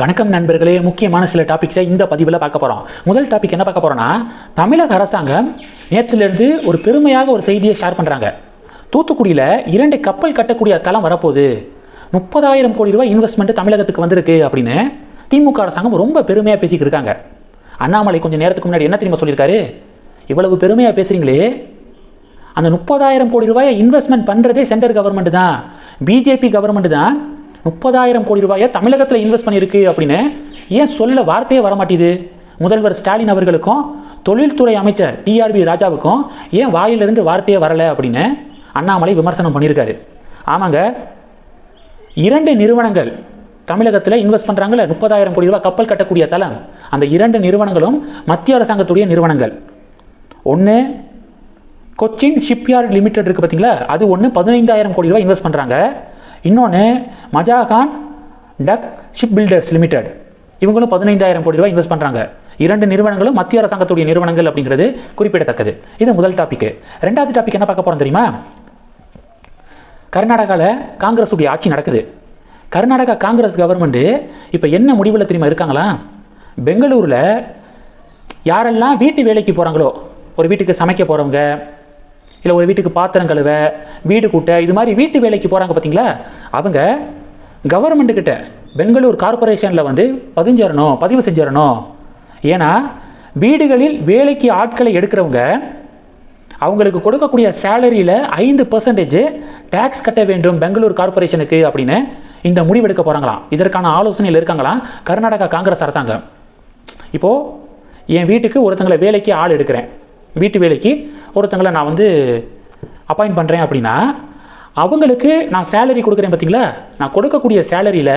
வணக்கம் நண்பர்களே முக்கியமான சில டாபிக்ஸை இந்த பதிவில் பார்க்க போகிறோம் முதல் டாபிக் என்ன பார்க்க போகிறோன்னா தமிழக அரசாங்கம் நேற்றுலேருந்து ஒரு பெருமையாக ஒரு செய்தியை ஷேர் பண்ணுறாங்க தூத்துக்குடியில் இரண்டு கப்பல் கட்டக்கூடிய தளம் வரப்போகுது. முப்பதாயிரம் கோடி ரூபாய் இன்வெஸ்ட்மெண்ட் தமிழகத்துக்கு வந்திருக்கு அப்படின்னு திமுக அரசாங்கம் ரொம்ப பெருமையாக பேசிக்கிட்டு இருக்காங்க. அண்ணாமலை கொஞ்சம் நேரத்துக்கு முன்னாடி என்ன தெரியுமா சொல்லியிருக்காரு? இவ்வளவு பெருமையாக பேசுகிறீங்களே அந்த முப்பதாயிரம் கோடி ரூபாயை இன்வெஸ்ட்மெண்ட் பண்ணுறதே சென்ட்ரல் கவர்மெண்ட் தான். பிஜேபி கவர்மெண்ட் தான். முப்பதாயிரம் கோடி ரூபாயை தமிழகத்தில் இன்வெஸ்ட் பண்ணியிருக்கு அப்படின்னு ஏன் சொல்ல வார்த்தையே வரமாட்டேது முதல்வர் ஸ்டாலின் அவர்களுக்கும் தொழில்துறை அமைச்சர் டிஆர்பி ராஜாவுக்கும் ஏன் வாயிலிருந்து வார்த்தையே வரலை அப்படின்னு அண்ணாமலை விமர்சனம் பண்ணியிருக்காரு. ஆமாங்க இரண்டு நிறுவனங்கள் தமிழகத்தில் இன்வெஸ்ட் பண்ணுறாங்கல்ல முப்பதாயிரம் கோடி ரூபாய் கப்பல் கட்டக்கூடிய தளம். அந்த இரண்டு நிறுவனங்களும் மத்திய அரசாங்கத்துடைய நிறுவனங்கள். ஒன்று கொச்சின் ஷிப்யார்ட் லிமிடெட் இருக்குது பார்த்தீங்களா அது ஒன்று பதினைந்தாயிரம் கோடி ரூபாய் இன்வெஸ்ட் பண்ணுறாங்க இன்னொன்று Mazagon dock ship builders limited. இவங்களும் பதினைந்தாயிரம் கோடி ரூபாய் இன்வெஸ்ட் பண்ணுறாங்க இரண்டு நிறுவனங்களும் மத்திய அரசாங்கத்துடைய நிறுவனங்கள் அப்படிங்கிறது குறிப்பிடத்தக்கது. இது முதல் டாபிக் ரெண்டாவது டாபிக் என்ன பார்க்க போகிறோம் தெரியுமா? கர்நாடகாவில் காங்கிரஸுடைய ஆட்சி நடக்குது. கர்நாடகா காங்கிரஸ் கவர்மெண்ட்டு இப்போ என்ன முடிவில் தெரியுமா இருக்காங்களா? பெங்களூரில் யாரெல்லாம் வீட்டு வேலைக்கு போகிறாங்களோ ஒரு வீட்டுக்கு சமைக்க போகிறவங்க இல்லை ஒரு வீட்டுக்கு பாத்திரம் கழுவ வீடு கூட்ட இது மாதிரி வீட்டு வேலைக்கு போகிறாங்க பார்த்தீங்களா அவங்க கவர்மெண்ட்டுக்கிட்ட பெங்களூர் கார்பரேஷனில் வந்து பதிஞ்சிடணும் பதிவு செஞ்சிடணும் ஏன்னா வீடுகளில் வேலைக்கு ஆட்களை எடுக்கிறவங்க அவங்களுக்கு கொடுக்கக்கூடிய சேலரியில் ஐந்து பர்சன்டேஜ் டேக்ஸ் கட்ட வேண்டும் பெங்களூர் கார்பரேஷனுக்கு அப்படின்னு இந்த முடிவெடுக்க போகிறாங்களாம் இதற்கான ஆலோசனையில் இருக்காங்களாம் கர்நாடகா காங்கிரஸ் அரசாங்கம். இப்போது என் வீட்டுக்கு ஒருத்தங்களை வேலைக்கு ஆள் எடுக்கிறேன். வீட்டு வேலைக்கு ஒருத்தங்களை நான் வந்து அப்பாயிண்ட் பண்ணுறேன் அப்படின்னா அவங்களுக்கு நான் சேலரி கொடுக்குறேன் பார்த்தீங்களா நான் கொடுக்கக்கூடிய சேலரியில்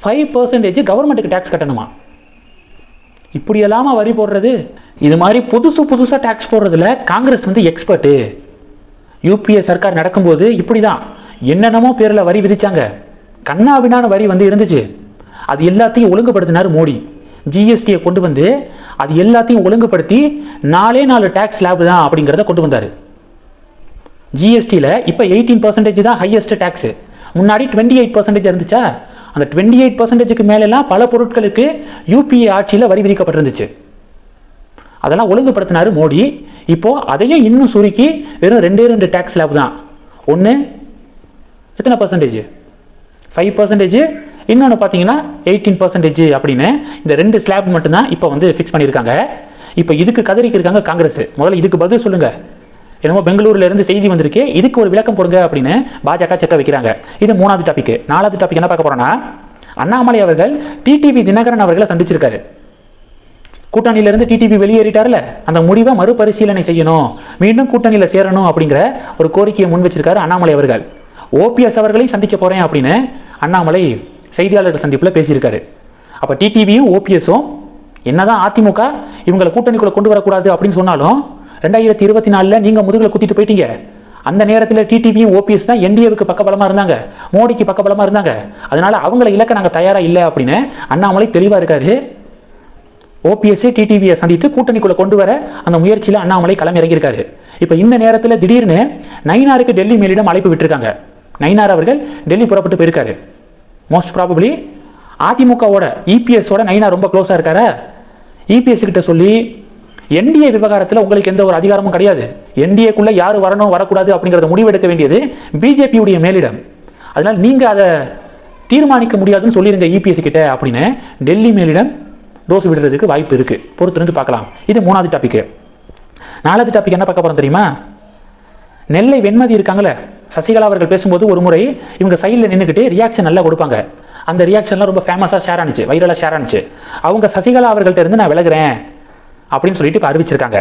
ஃபைவ் பர்சன்டேஜ் கவர்மெண்ட்டுக்கு டேக்ஸ் கட்டணுமா? இப்படியெல்லாமா வரி போடுறது? இது மாதிரி புதுசு புதுசாக டேக்ஸ் போடுறதுல காங்கிரஸ் வந்து எக்ஸ்பர்ட்டு யூபிஏ சர்க்கார் நடக்கும்போது இப்படி தான் என்னென்னமோ பேரில் வரி விதித்தாங்க கண்ணாபின்னான வரி வந்து இருந்துச்சு. அது எல்லாத்தையும் ஒழுங்குபடுத்தினார் மோடி. ஜிஎஸ்டியை கொண்டு வந்து அது எல்லாத்தையும் ஒழுங்குபடுத்தி நாலே நாலு டேக்ஸ் ஸ்லாப் தான் அப்படிங்கிறத கொண்டு வந்தார். ஜிஎஸ்டியில் இப்போ எயிட்டீன் பர்சன்டேஜ் தான் ஹையஸ்ட் டேக்ஸு முன்னாடி டுவெண்ட்டி எயிட் பர்சன்டேஜ் இருந்துச்சா? அந்த டுவெண்ட்டி எயிட் பர்சன்டேஜுக்கு மேலெல்லாம் பல பொருட்களுக்கு யூபிஏ ஆட்சியில் வரி விதிக்கப்பட்டிருந்துச்சு. அதெல்லாம் ஒழுங்குபடுத்தினார் மோடி. இப்போது அதையும் இன்னும் சுருக்கி வெறும் ரெண்டே ரெண்டு டேக்ஸ் ஸ்லாப் தான். ஒன்று எத்தனை பர்சன்டேஜ் ஃபைவ் பர்சன்டேஜ் இன்னொன்று பார்த்தீங்கன்னா எயிட்டீன் பர்சன்டேஜ் அப்படின்னு இந்த ரெண்டு ஸ்லாப் மட்டும்தான் இப்போ வந்து ஃபிக்ஸ் பண்ணியிருக்காங்க. இப்போ இதுக்கு கதறிக்கு இருக்காங்க காங்கிரஸ். முதல்ல இதுக்கு பதில் சொல்லுங்கள் என்னமோ பெங்களூர்ல இருந்து செய்தி வந்திருக்கு. இதுக்கு ஒரு விளக்கம் போடுங்க அப்படின்னு பாஜக செக்க வைக்கிறாங்க. இது மூணாவது டாபிக் நாலாவது டாபிக் என்ன பார்க்க போறோம்னா அண்ணாமலை அவர்கள் டிடிவி தினகரன் அவர்களை சந்திச்சிருக்காரு. கூட்டணியிலிருந்து டிடிபி வெளியேறிட்டார்ல. அந்த முடிவை மறுபரிசீலனை செய்யணும். மீண்டும் கூட்டணியில் சேரணும் அப்படிங்கிற ஒரு கோரிக்கையை முன் வச்சிருக்காரு அண்ணாமலை அவர்கள். ஓபிஎஸ் அவர்களையும் சந்திக்க போறேன் அப்படின்னு அண்ணாமலை செய்தியாளர்கள் சந்திப்பில் பேசியிருக்காரு. அப்போ டிடிவியும் ஓபிஎஸும் என்னதான் அதிமுக இவங்களை கூட்டணிக்குள்ள கொண்டு வரக்கூடாது அப்படின்னு சொன்னாலும் ரெண்டாயிரத்தி இருபத்தி நாலில் நீங்கள் முதுகில் குத்திட்டு போயிட்டீங்க. அந்த நேரத்தில் டிடிவியும் ஓபிஎஸ் தான் என்டிஏவுக்கு பக்கபலமாக இருந்தாங்க. மோடிக்கு பக்கபலமாக இருந்தாங்க. அதனால அவங்கள இலக்க நாங்கள் தயாராக இல்லை அப்படின்னு அண்ணாமலை தெளிவாக இருக்காரு. ஓபிஎஸ்ஸே டிடிவியை சந்தித்து கூட்டணிக்குள்ள கொண்டு வர அந்த முயற்சியில் அண்ணாமலை களமிறங்கியிருக்காரு. இப்போ இந்த நேரத்தில் திடீர்னு நைனாருக்கு டெல்லி மேலிடம் அழைப்பு விட்டுருக்காங்க. நைனார் அவர்கள் டெல்லி புறப்பட்டு போயிருக்காரு. மோஸ்ட் ப்ராபப்ளி அதிமுகவோட இபிஎஸோட நைனா ரொம்ப க்ளோஸாக இருக்காரு? இபிஎஸ் கிட்ட சொல்லி என்டிஏ விவகாரத்தில் உங்களுக்கு எந்த ஒரு அதிகாரமும் கிடையாது. என்டிஏக்குள்ளே யார் வரணும் வரக்கூடாது அப்படிங்கிறத முடிவெடுக்க வேண்டியது பிஜேபியுடைய மேலிடம். அதனால் நீங்கள் அதை தீர்மானிக்க முடியாதுன்னு சொல்லியிருங்க இபிஎஸ் கிட்ட அப்படின்னு டெல்லி மேலிடம் டோஸ் விடுறதுக்கு வாய்ப்பு இருக்குது பொறுத்திருந்து பார்க்கலாம். இது மூணாவது டாபிக் நாலாவது டாபிக் என்ன பார்க்க போகிறோம் தெரியுமா? நெல்லை வெண்மதி இருக்காங்களே? சசிகலா அவர்கள் பேசும்போது ஒரு முறை இவங்க சைடில் நின்றுக்கிட்டு ரியாக்ஷன் நல்லா கொடுப்பாங்க. அந்த ரியாக்ஷன்லாம் ரொம்ப ஃபேமஸாக ஷேர் ஆனிச்சு வைரலாக ஷேர் ஆனிச்சு. அவங்க சசிகலா அவர்கள்ட்ட இருந்து நான் விலகிறேன் அப்படின்னு சொல்லிட்டு இப்போ அறிவிச்சிருக்காங்க.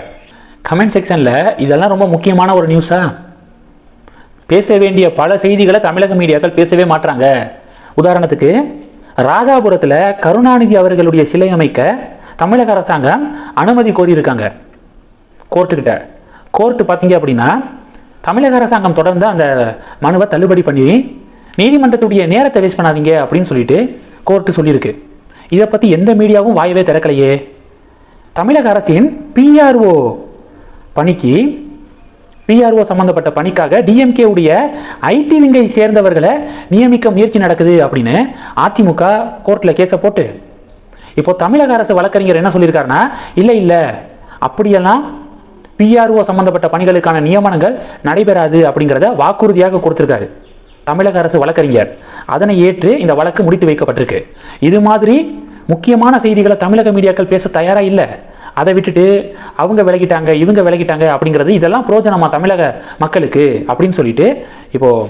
கமெண்ட் செக்ஷனில் இதெல்லாம் ரொம்ப முக்கியமான ஒரு நியூஸா பேச வேண்டிய பல செய்திகளை தமிழக மீடியாக்கள் பேசவே மாட்டாங்க உதாரணத்துக்கு ராதாபுரத்தில் கருணாநிதி அவர்களுடைய சிலை அமைக்க தமிழக அரசாங்கம் அனுமதி கோரியிருக்காங்க. கோர்ட்டுக்கிட்ட கோர்ட்டு பார்த்தீங்க அப்படின்னா தமிழக அரசாங்கம் தொடர்ந்து அந்த மனுவை தள்ளுபடி பண்ணி நீதிமன்றத்துடைய நேரத்தை வேஸ்ட் பண்ணாதீங்க அப்படின்னு சொல்லிட்டு கோர்ட்டு சொல்லியிருக்கு. இதை பற்றி எந்த மீடியாவும் வாயவே திறக்கலையே. தமிழக அரசின் பிஆர்ஓ பணிக்கு பிஆர்ஓ சம்பந்தப்பட்ட பணிக்காக டிஎம்கே உடைய ஐடி விங்கை சேர்ந்தவர்களை நியமிக்க முயற்சி நடக்குது அப்படின்னு அதிமுக கோர்ட்டில் கேஸை போட்டு. இப்போ தமிழக அரசு வழக்கறிஞர் என்ன சொல்லியிருக்காருன்னா இல்லை இல்லை அப்படியெல்லாம் பிஆர்ஓ சம்பந்தப்பட்ட பணிகளுக்கான நியமனங்கள் நடைபெறாது அப்படிங்கிறத வாக்குறுதியாக கொடுத்திருக்காரு. தமிழக அரசு வழக்கறிஞர். அதனை ஏற்று இந்த வழக்கு முடித்து வைக்கப்பட்டிருக்கு. இது மாதிரி முக்கியமான செய்திகளை தமிழக மீடியாக்கள் பேச தயாராக இல்லை. அதை விட்டுட்டு அவங்க விலகிட்டாங்க இவங்க விலகிட்டாங்க அப்படிங்கிறது இதெல்லாம் பிரோஜனமா தமிழக மக்களுக்கு அப்படின்னு சொல்லிட்டு இப்போது